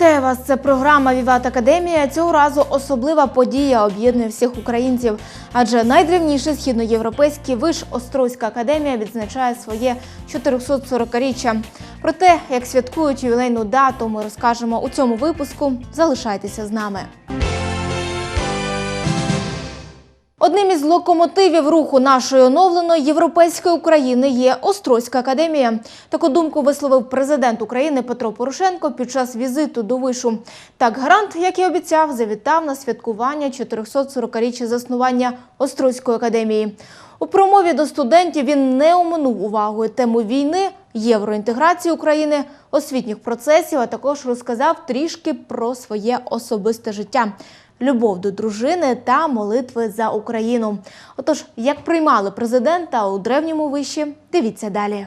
Вітаю вас! Це програма Віват Академія. Цього разу особлива подія об'єднує всіх українців. Адже найдревніший східноєвропейський виш Острозька академія відзначає своє 440-річчя. Про те, як святкують ювілейну дату, ми розкажемо у цьому випуску. Залишайтеся з нами. Одним із локомотивів руху нашої оновленої європейської України є Острозька академія. Таку думку висловив президент України Петро Порошенко під час візиту до вишу. Так, гарант, як і обіцяв, завітав на святкування 440-річчя заснування Острозької академії. У промові до студентів він не оминув увагою тему війни, євроінтеграції України, освітніх процесів, а також розказав трішки про своє особисте життя любов до дружини та молитви за Україну. Отож, як приймали президента у древньому виші, дивіться далі.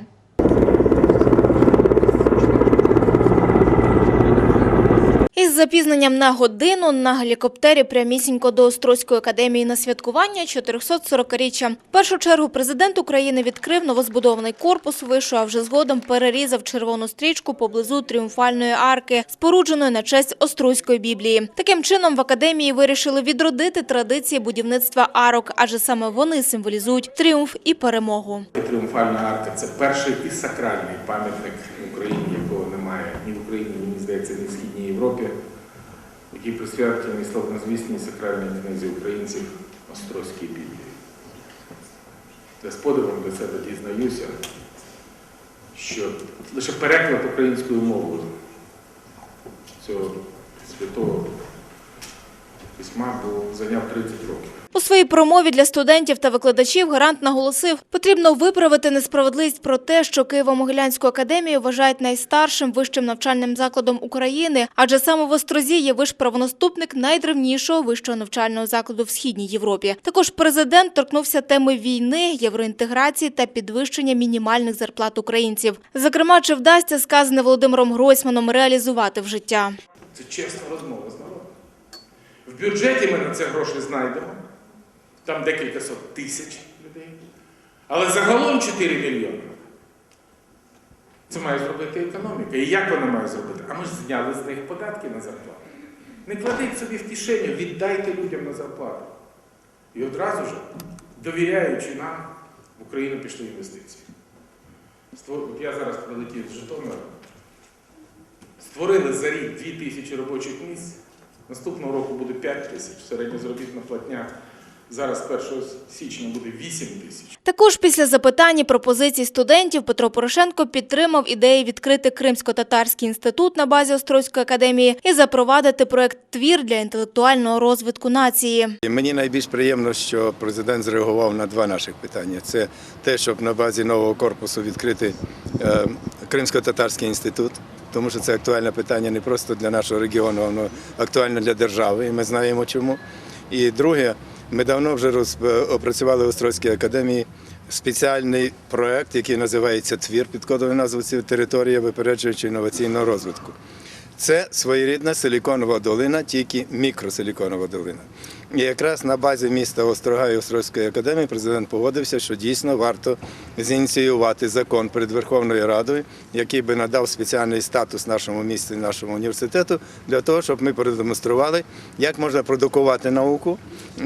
Із запізненням на годину на гелікоптері прямісінько до Острозької академії на святкування 440-річчя. В першу чергу президент України відкрив новозбудований корпус вишу, а вже згодом перерізав червону стрічку поблизу тріумфальної арки, спорудженої на честь Острозької біблії. Таким чином в академії вирішили відродити традиції будівництва арок, адже саме вони символізують тріумф і перемогу. Тріумфальна арка це перший і сакральний пам'ятник в Україні, якого немає ні в Україні, ні, здається, ні в Східній Європі, який присвячений славнозвісній сакральній книзі українців Острозькій Біблії. Я з подивом до себе дізнаюся, що лише переклад українською мовою цього святого письма був зайняв 30 років. У своїй промові для студентів та викладачів гарант наголосив, потрібно виправити несправедливість про те, що Києво-Могилянську академію вважають найстаршим вищим навчальним закладом України, адже саме в Острозі є виш-правонаступник найдревнішого вищого навчального закладу в східній Європі. Також президент торкнувся теми війни, євроінтеграції та підвищення мінімальних зарплат українців. Зокрема, чи вдасться сказане Володимиром Гройсманом реалізувати в життя. Це чесна розмова. В бюджеті ми на це гроші знайдемо. Там декілька сот тисяч людей. Але загалом 4 мільйони. Це має зробити економіка. І як вона має зробити? А ми ж зняли з них податки на зарплату. Не кладіть собі в кишеню, віддайте людям на зарплату. І одразу ж, довіряючи нам, в Україну пішли інвестиції. Я зараз прилетів з Житомира. Створили за рік 2 тисячі робочих місць. Наступного року буде 5 тисяч. Середня заробітна платня зараз 1 січня буде 8 тисяч. Також після запитань і пропозицій студентів Петро Порошенко підтримав ідеї відкрити Кримсько-татарський інститут на базі Острозької академії і запровадити проект «Твір» для інтелектуального розвитку нації. Мені найбільш приємно, що президент зреагував на два наших питання. Це те, щоб на базі нового корпусу відкрити е, Кримсько-татарський інститут, тому що це актуальне питання не просто для нашого регіону, воно актуальне для держави, і ми знаємо чому. І друге, ми давно вже роз, е, опрацювали в Острозькій академії спеціальний проект, який називається Твір під кодовою назвою цієї території, випереджуючи інноваційного розвитку. Це своєрідна силіконова долина, тільки мікросиліконова долина. І якраз на базі міста Острога і Острозької академії президент погодився, що дійсно варто зініціювати закон перед Верховною Радою, який би надав спеціальний статус нашому місту і нашому університету для того, щоб ми продемонстрували, як можна продукувати науку,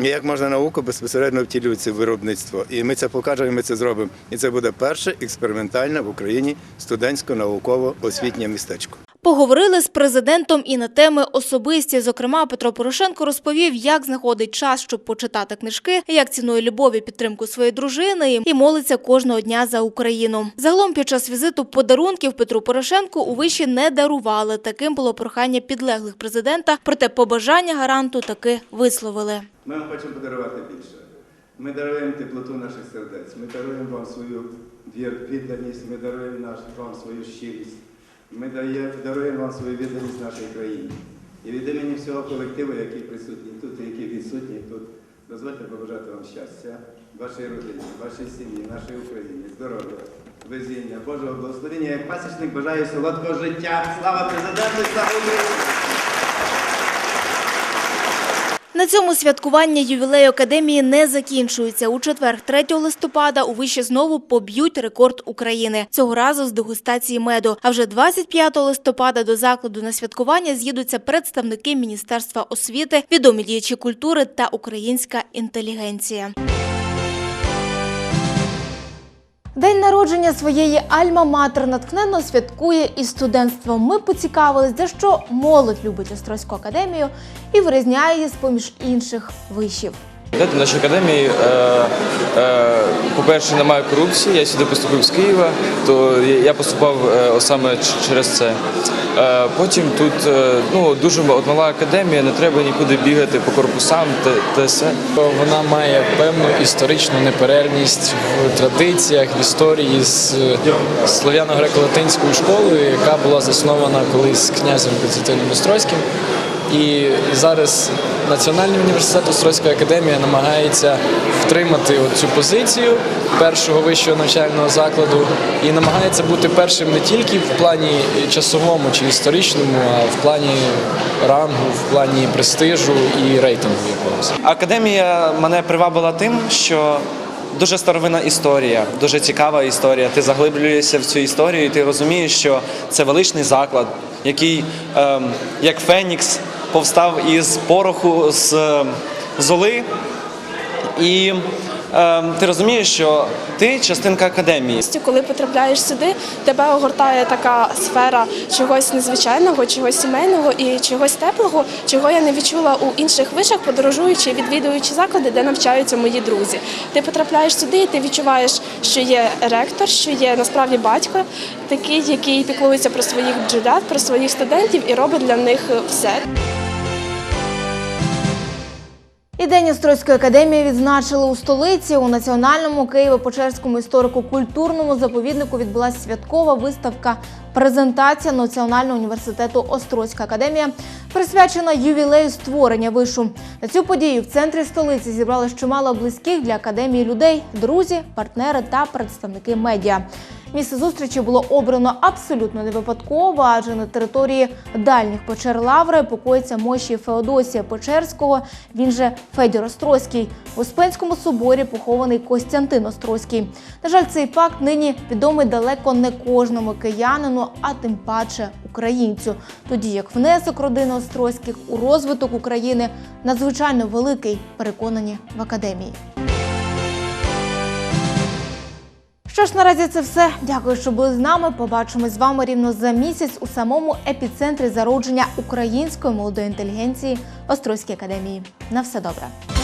і як можна науку безпосередньо втілювати в виробництво. І ми це покажемо, і ми це зробимо. І це буде перше експериментальне в Україні студентсько-науково-освітнє містечко. Поговорили з президентом і на теми особисті. Зокрема, Петро Порошенко розповів, як знаходить час, щоб почитати книжки, як цінує любов і підтримку своєї дружини і молиться кожного дня за Україну. Загалом під час візиту подарунків Петру Порошенку у виші не дарували. Таким було прохання підлеглих президента. Проте побажання гаранту таки висловили. Ми вам хочемо подарувати більше. Ми даруємо теплоту наших сердець, ми даруємо вам свою вір- відданість, ми даруємо вам свою щирість, ми даруємо вам свою відданість нашій країні. І від імені всього колективу, який присутній тут і який відсутній тут, дозвольте побажати вам щастя, вашій родині, вашій сім'ї, нашій Україні, здоров'я, везіння, Божого благословення. Як пасічник бажаю солодкого життя. Слава президенту слава Україні! На цьому святкування ювілею академії не закінчується. У четвер, 3 листопада, у виші знову поб'ють рекорд України. Цього разу з дегустації меду. А вже 25 листопада до закладу на святкування з'їдуться представники Міністерства освіти, відомі діячі культури та українська інтелігенція. День народження своєї альма-матер наткненно святкує і студентство. Ми поцікавились, за що молодь любить Острозьку академію і вирізняє її з поміж інших вишів. В нашій академії, е, е, по-перше, немає корупції. Я сюди поступив з Києва, то я- я поступав е, саме через це. Е, потім тут е, ну, дуже ма- мала академія, не треба нікуди бігати по корпусам та все. Вона має певну історичну неперервність в традиціях, в історії з слов'яно-греко-латинською школою, яка була заснована колись князем Константином Острозьким. І зараз Національний університет Острозька академія намагається втримати цю позицію першого вищого навчального закладу і намагається бути першим не тільки в плані часовому чи історичному, а в плані рангу, в плані престижу і рейтингу якогось. Академія мене привабила тим, що дуже старовинна історія, дуже цікава історія. Ти заглиблюєшся в цю історію, і ти розумієш, що це величний заклад, який, ем, як Фенікс, повстав із пороху з ем, золи. І ем, ти розумієш, що ти частинка академії. Коли потрапляєш сюди, тебе огортає така сфера чогось незвичайного, чогось сімейного і чогось теплого, чого я не відчула у інших вишах, подорожуючи, відвідуючи заклади, де навчаються мої друзі. Ти потрапляєш сюди, і ти відчуваєш, що є ректор, що є насправді батько, такий, який піклується про своїх бджолят, про своїх студентів і робить для них все. І День Острозької академії відзначили у столиці. У національному Києво-Печерському історико-культурному заповіднику відбулася святкова виставка презентація Національного університету Острозька академія, присвячена ювілею створення вишу. На цю подію в центрі столиці зібрали чимало близьких для академії людей, друзі, партнери та представники медіа. Місце зустрічі було обрано абсолютно не випадково, адже на території дальніх печер Лаври покоїться мощі Феодосія Печерського, він же Федір Острозький. В Успенському соборі похований Костянтин Острозький. На жаль, цей факт нині відомий далеко не кожному киянину, а тим паче українцю. Тоді як внесок родини Острозьких у розвиток України надзвичайно великий, переконані в академії. Що ж, наразі це все. Дякую, що були з нами. Побачимось з вами рівно за місяць у самому епіцентрі зародження української молодої інтелігенції Острозькій академії. На все добре.